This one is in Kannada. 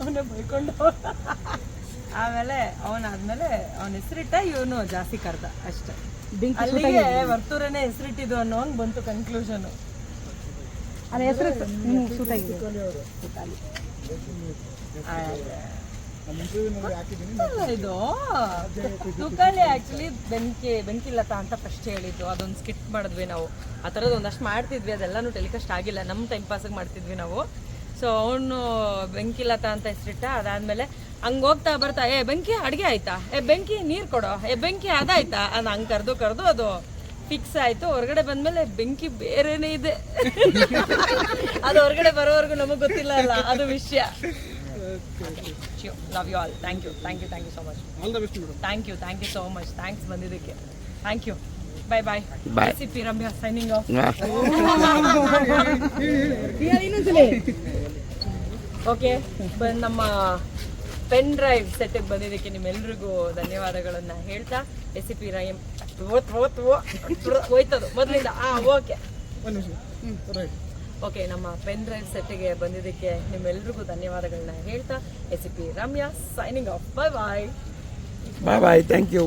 ಅವನೇ ಬೈಕೊಂಡು. ಆಮೇಲೆ ಅವನಾದ್ಮೇಲೆ ಅವನ ಹೆಸರಿಟ್ಟ ಇವನು ಜಾಸ್ತಿ ಕರ್ದ ಅಷ್ಟೇ. ಅಲ್ಲಿಗೆ ವರ್ತೂರನೇ ಹೆಸರಿಟ್ಟಿದ್ದು ಅನ್ನೋ ಒಂದು ಬಂತು ಕನ್ಕ್ಲೂಷನ್ ಅದೇ ಹೆಸರು ಇದು. ತುಕಾಲಿ ಆಕ್ಚುಲಿ ಬೆಂಕಿ ಬೆಂಕಿಲತಾ ಅಂತ ಫಸ್ಟ್ ಹೇಳಿದ್ದು. ಅದೊಂದು ಸ್ಕಿಟ್ ಮಾಡಿದ್ವಿ ನಾವು. ಆ ಥರದ್ದು ಒಂದಷ್ಟು ಮಾಡ್ತಿದ್ವಿ. ಅದೆಲ್ಲಾನು ಟೆಲಿಕಾಸ್ಟ್ ಆಗಿಲ್ಲ. ನಮ್ಮ ಟೈಮ್ ಪಾಸಿಗೆ ಮಾಡ್ತಿದ್ವಿ ನಾವು. ಸೊ ಅವನು ಬೆಂಕಿಲತಾ ಅಂತ ಹೆಸರಿಟ್ಟ ಅದಾದ್ಮೇಲೆ ಹಂಗೆ ಹೋಗ್ತಾ ಬರ್ತಾ ಏ ಬೆಂಕಿ ಅಡುಗೆ ಆಯ್ತಾ? ಏ ಬೆಂಕಿ ನೀರು ಕೊಡೋ? ಏ ಬೆಂಕಿ ಅದಾಯ್ತಾ? ಅದು ಹಂಗೆ ಕರೆದು ಕರೆದು ಅದು ಫಿಕ್ಸ್ ಆಯ್ತು. ಹೊರಗಡೆ ಬಂದ್ಮೇಲೆ ಬೆಂಕಿ ಬೇರೆನೇ ಇದೆ. ಅದು ಹೊರಗಡೆ ಬರೋವರೆಗೂ ನಮಗೆ ಗೊತ್ತಿಲ್ಲ ಅಲ್ಲ ಅದು ವಿಷಯ. Love you all thank you thank you thank you so much thank you thank you so much thanks ಬಂದಿದ್ದಕ್ಕೆ. Thank you bye bye bye C P Ramya signing off okay ನಮ್ಮ ಪೆನ್ ಡ್ರೈವ್ ಸೆಟ್ಟಿಗೆ ಬಂದಿದ್ದಕ್ಕೆ ನಿಮ್ಮೆಲ್ರಿಗೂ ಧನ್ಯವಾದಗಳನ್ನು ಹೇಳ್ತಾ ಎಸ್ ಸಿ ಪಿ ರೈಮ್ ಓತ್ ಓತ್ ಓ ಹೋಯ್ತದು ಮೊದಲಿಂದ. ಹಾಂ ಓಕೆ ಒಂದು ನಿಮಿಷ. ರೈಟ್ ಓಕೆ ನಮ್ಮ ಪೆನ್ ಡ್ರೈವ್ ಸೆಟ್ಟಿಗೆ ಬಂದಿದ್ದಕ್ಕೆ ನಿಮ್ಮೆಲ್ರಿಗೂ ಧನ್ಯವಾದಗಳನ್ನ ಹೇಳ್ತಾ S C P Ramya signing off bye bye bye bye thank you